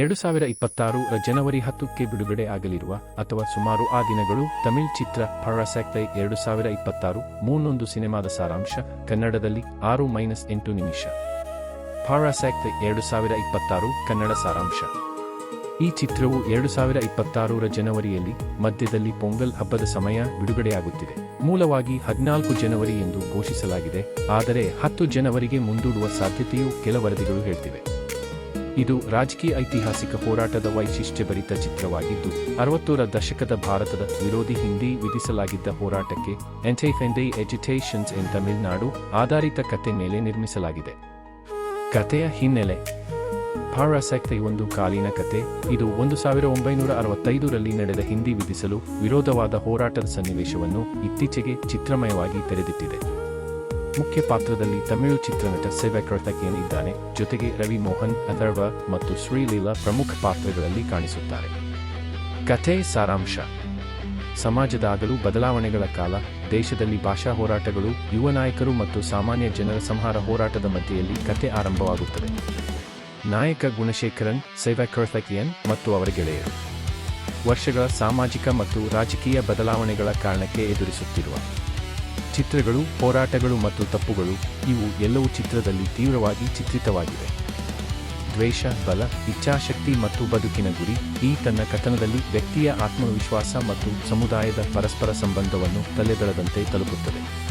ಎರಡು ಸಾವಿರ ಇಪ್ಪತ್ತಾರು ಜನವರಿ ಹತ್ತಕ್ಕೆ ಬಿಡುಗಡೆ ಆಗಲಿರುವ ಅಥವಾ ಸುಮಾರು ಆ ದಿನಗಳು ತಮಿಳ್ ಚಿತ್ರ ಪರಾಸಕ್ತೈ ಎರಡು ಸಾವಿರ ಇಪ್ಪತ್ತಾರು ಮೂನ್ನೊಂದು ಸಿನಿಮಾದ ಸಾರಾಂಶ, ಕನ್ನಡದಲ್ಲಿ ಆರು ಮೈನಸ್ ಎಂಟು ನಿಮಿಷ. ಪರಾಸಕ್ತೈ ಎರಡು ಸಾವಿರ ಇಪ್ಪತ್ತಾರು ಕನ್ನಡ ಸಾರಾಂಶ. ಈ ಚಿತ್ರವು ಎರಡು ಸಾವಿರ ಇಪ್ಪತ್ತಾರರ ಜನವರಿಯಲ್ಲಿ ಮಧ್ಯದಲ್ಲಿ ಪೊಂಗಲ್ ಹಬ್ಬದ ಸಮಯ ಬಿಡುಗಡೆಯಾಗುತ್ತಿದೆ. ಮೂಲವಾಗಿ ಹದಿನಾಲ್ಕು ಜನವರಿ ಎಂದು ಘೋಷಿಸಲಾಗಿದೆ, ಆದರೆ ಹತ್ತು ಜನವರಿಗೆ ಮುಂದೂಡುವ ಸಾಧ್ಯತೆಯೂ ಕೆಲ ವರದಿಗಳು ಹೇಳ್ತಿವೆ. ಇದು ರಾಜಕೀಯ ಐತಿಹಾಸಿಕ ಹೋರಾಟದ ವೈಶಿಷ್ಟ್ಯಭರಿತ ಚಿತ್ರವಾಗಿದ್ದು, ಅರವತ್ತರ ದಶಕದ ಭಾರತದ ವಿರೋಧಿ ಹಿಂದಿ ವಿಧಿಸಲಾಗಿದ್ದ ಹೋರಾಟಕ್ಕೆ ಎಂಟೈಫೆಂಡೈ ಎಜುಟೇಷನ್ಸ್ ಇನ್ ತಮಿಳುನಾಡು ಆಧಾರಿತ ಕತೆ ಮೇಲೆ ನಿರ್ಮಿಸಲಾಗಿದೆ. ಕತೆಯ ಹಿನ್ನೆಲೆ. ಪಾರಾಸಕ್ತ ಒಂದು ಕಾಲಿನ ಕತೆ ಇದು ಒಂದು ಸಾವಿರ ಒಂಬೈನೂರ ಅರವತ್ತೈದರಲ್ಲಿ ನಡೆದ ಹಿಂದಿ ವಿಧಿಸಲು ವಿರೋಧವಾದ ಹೋರಾಟದ ಸನ್ನಿವೇಶವನ್ನು ಇತ್ತೀಚೆಗೆ ಚಿತ್ರಮಯವಾಗಿ ತೆರೆದಿಟ್ಟಿದೆ. ಮುಖ್ಯ ಪಾತ್ರದಲ್ಲಿ ತಮಿಳು ಚಿತ್ರನಟ ಸೆವೆಕರ್ತಕಿಯನ್ ಇದ್ದಾನೆ. ಜೊತೆಗೆ ರವಿ ಮೋಹನ್, ಅಥರ್ವ ಮತ್ತು ಶ್ರೀಲೀಲಾ ಪ್ರಮುಖ ಪಾತ್ರಗಳಲ್ಲಿ ಕಾಣಿಸುತ್ತಾರೆ. ಕಥೆ ಸಾರಾಂಶ. ಸಮಾಜದಾಗಲೂ ಬದಲಾವಣೆಗಳ ಕಾಲ. ದೇಶದಲ್ಲಿ ಭಾಷಾ ಹೋರಾಟಗಳು, ಯುವ ನಾಯಕರು ಮತ್ತು ಸಾಮಾನ್ಯ ಜನರ ಸಂಹಾರ ಹೋರಾಟದ ಮಧ್ಯೆಯಲ್ಲಿ ಕತೆ ಆರಂಭವಾಗುತ್ತದೆ. ನಾಯಕ ಗುಣಶೇಖರನ್ ಸೈವಕರ್ತಕಿಯನ್ ಮತ್ತು ಅವರ ಗೆಳೆಯರು. ವರ್ಷಗಳ ಸಾಮಾಜಿಕ ಮತ್ತು ರಾಜಕೀಯ ಬದಲಾವಣೆಗಳ ಕಾರಣಕ್ಕೆ ಎದುರಿಸುತ್ತಿರುವ ಚಿತ್ರಗಳು, ಹೋರಾಟಗಳು ಮತ್ತು ತಪ್ಪುಗಳು, ಇವು ಎಲ್ಲವೂ ಚಿತ್ರದಲ್ಲಿ ತೀವ್ರವಾಗಿ ಚಿತ್ರಿತವಾಗಿವೆ. ದ್ವೇಷ, ಬಲ, ಇಚ್ಛಾಶಕ್ತಿ ಮತ್ತು ಬದುಕಿನ ಗುರಿ, ಈ ತನ್ನ ಕಥನದಲ್ಲಿ ವ್ಯಕ್ತಿಯ ಆತ್ಮವಿಶ್ವಾಸ ಮತ್ತು ಸಮುದಾಯದ ಪರಸ್ಪರ ಸಂಬಂಧವನ್ನು ತಲೆದಳದಂತೆ ತಲುಪುತ್ತದೆ.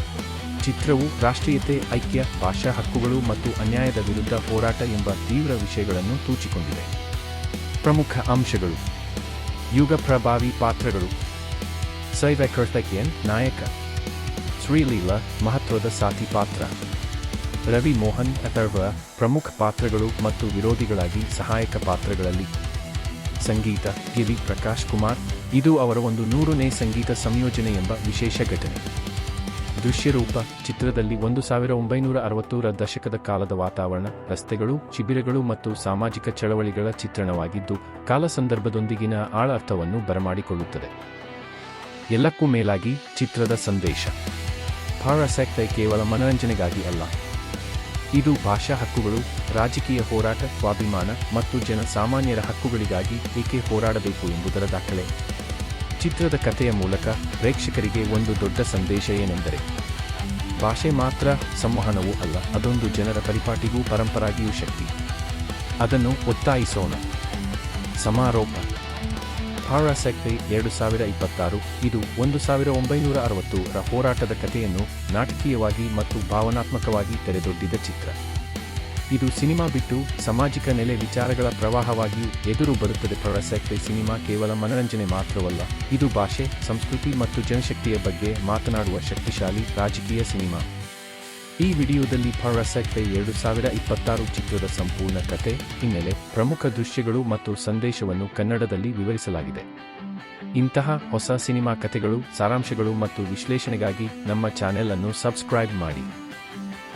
ಚಿತ್ರವು ರಾಷ್ಟ್ರೀಯತೆ, ಐಕ್ಯ, ಭಾಷಾ ಹಕ್ಕುಗಳು ಮತ್ತು ಅನ್ಯಾಯದ ವಿರುದ್ಧ ಹೋರಾಟ ಎಂಬ ತೀವ್ರ ವಿಷಯಗಳನ್ನು ತೂಚಿಕೊಂಡಿದೆ. ಪ್ರಮುಖ ಅಂಶಗಳು. ಯುಗ ಪ್ರಭಾವಿ ಪಾತ್ರಗಳು. ಸೈವೆಕರ್ತಕಿಯನ್ ನಾಯಕ. ಶ್ರೀಲೀಲಾ ಮಹತ್ವದ ಸಾಥಿ ಪಾತ್ರ. ರವಿ ಮೋಹನ್ ಅಥರ್ವ ಪ್ರಮುಖ ಪಾತ್ರಗಳು ಮತ್ತು ವಿರೋಧಿಗಳಾಗಿ ಸಹಾಯಕ ಪಾತ್ರಗಳಲ್ಲಿ. ಸಂಗೀತ ಗಿರಿ ಪ್ರಕಾಶ್ ಕುಮಾರ್, ಇದು ಅವರ ಒಂದು ನೂರನೇ ಸಂಗೀತ ಸಂಯೋಜನೆ ಎಂಬ ವಿಶೇಷ ಘಟನೆ. ದೃಶ್ಯರೂಪ ಚಿತ್ರದಲ್ಲಿ ಒಂದು ಸಾವಿರ ಒಂಬೈನೂರ ಅರವತ್ತೂರ ದಶಕದ ಕಾಲದ ವಾತಾವರಣ, ರಸ್ತೆಗಳು, ಶಿಬಿರಗಳು ಮತ್ತು ಸಾಮಾಜಿಕ ಚಳವಳಿಗಳ ಚಿತ್ರಣವಾಗಿದ್ದು, ಕಾಲ ಸಂದರ್ಭದೊಂದಿಗಿನ ಆಳ ಅರ್ಥವನ್ನು ಬರಮಾಡಿಕೊಳ್ಳುತ್ತದೆ. ಎಲ್ಲಕ್ಕೂ ಮೇಲಾಗಿ ಚಿತ್ರದ ಸಂದೇಶ. ಪಾರಾಸೆಕ್ಟೈ ಕೇವಲ ಮನರಂಜನೆಗಾಗಿ ಅಲ್ಲ. ಇದು ಭಾಷಾ ಹಕ್ಕುಗಳು, ರಾಜಕೀಯ ಹೋರಾಟ, ಸ್ವಾಭಿಮಾನ ಮತ್ತು ಜನಸಾಮಾನ್ಯರ ಹಕ್ಕುಗಳಿಗಾಗಿ ಏಕೆ ಹೋರಾಡಬೇಕು ಎಂಬುದರ ದಾಖಲೆ. ಚಿತ್ರದ ಕಥೆಯ ಮೂಲಕ ಪ್ರೇಕ್ಷಕರಿಗೆ ಒಂದು ದೊಡ್ಡ ಸಂದೇಶ ಏನೆಂದರೆ, ಭಾಷೆ ಮಾತ್ರ ಸಂವಹನವೂ ಅಲ್ಲ, ಅದೊಂದು ಜನರ ಪರಿಪಾಟಿಗೂ ಪರಂಪರಾಗಿಯೂ ಶಕ್ತಿ. ಅದನ್ನು ಒತ್ತಾಯಿಸೋಣ. ಸಮಾರೋಪ. ಪಾರಾಸೆಕ್ಟೈ ಎರಡು ಸಾವಿರ ಇಪ್ಪತ್ತಾರು. ಇದು ಒಂದು ಸಾವಿರ ಒಂಬೈನೂರ ಅರವತ್ತು ಹೋರಾಟದ ಕಥೆಯನ್ನು ನಾಟಕೀಯವಾಗಿ ಮತ್ತು ಭಾವನಾತ್ಮಕವಾಗಿ ತೆರೆದೊಡ್ಡಿದ ಚಿತ್ರ. ಇದು ಸಿನಿಮಾ ಬಿಟ್ಟು ಸಾಮಾಜಿಕ ನೆಲೆ ವಿಚಾರಗಳ ಪ್ರವಾಹವಾಗಿ ಎದುರು ಬರುತ್ತದೆ. ಪಾರಾಸೆಕ್ಟೈ ಸಿನಿಮಾ ಕೇವಲ ಮನರಂಜನೆ ಮಾತ್ರವಲ್ಲ, ಇದು ಭಾಷೆ, ಸಂಸ್ಕೃತಿ ಮತ್ತು ಜನಶಕ್ತಿಯ ಬಗ್ಗೆ ಮಾತನಾಡುವ ಶಕ್ತಿಶಾಲಿ ರಾಜಕೀಯ ಸಿನಿಮಾ. ಈ ವಿಡಿಯೋದಲ್ಲಿ ಪರಸೆಕ್ಟೆ ಎರಡು ಸಾವಿರ ಇಪ್ಪತ್ತಾರು ಚಿತ್ರದ ಸಂಪೂರ್ಣ ಕತೆ, ಹಿನ್ನೆಲೆ, ಪ್ರಮುಖ ದೃಶ್ಯಗಳು ಮತ್ತು ಸಂದೇಶವನ್ನು ಕನ್ನಡದಲ್ಲಿ ವಿವರಿಸಲಾಗಿದೆ. ಇಂತಹ ಹೊಸ ಸಿನಿಮಾ ಕಥೆಗಳು ಸಾರಾಂಶಗಳು ಮತ್ತು ವಿಶ್ಲೇಷಣೆಗಾಗಿ ನಮ್ಮ ಚಾನೆಲ್ ಅನ್ನು ಸಬ್ಸ್ಕ್ರೈಬ್ ಮಾಡಿ.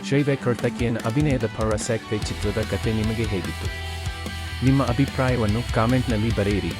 ಶೈವೆ ಕರ್ತಕಿಯನ್ ಅಭಿನಯದ ಪರಸೆಕ್ಟೆ ಚಿತ್ರದ ಕತೆ ನಿಮಗೆ ಹೇಗಿತ್ತು? ನಿಮ್ಮ ಅಭಿಪ್ರಾಯವನ್ನು ಕಾಮೆಂಟ್ನಲ್ಲಿ ಬರೆಯಿರಿ.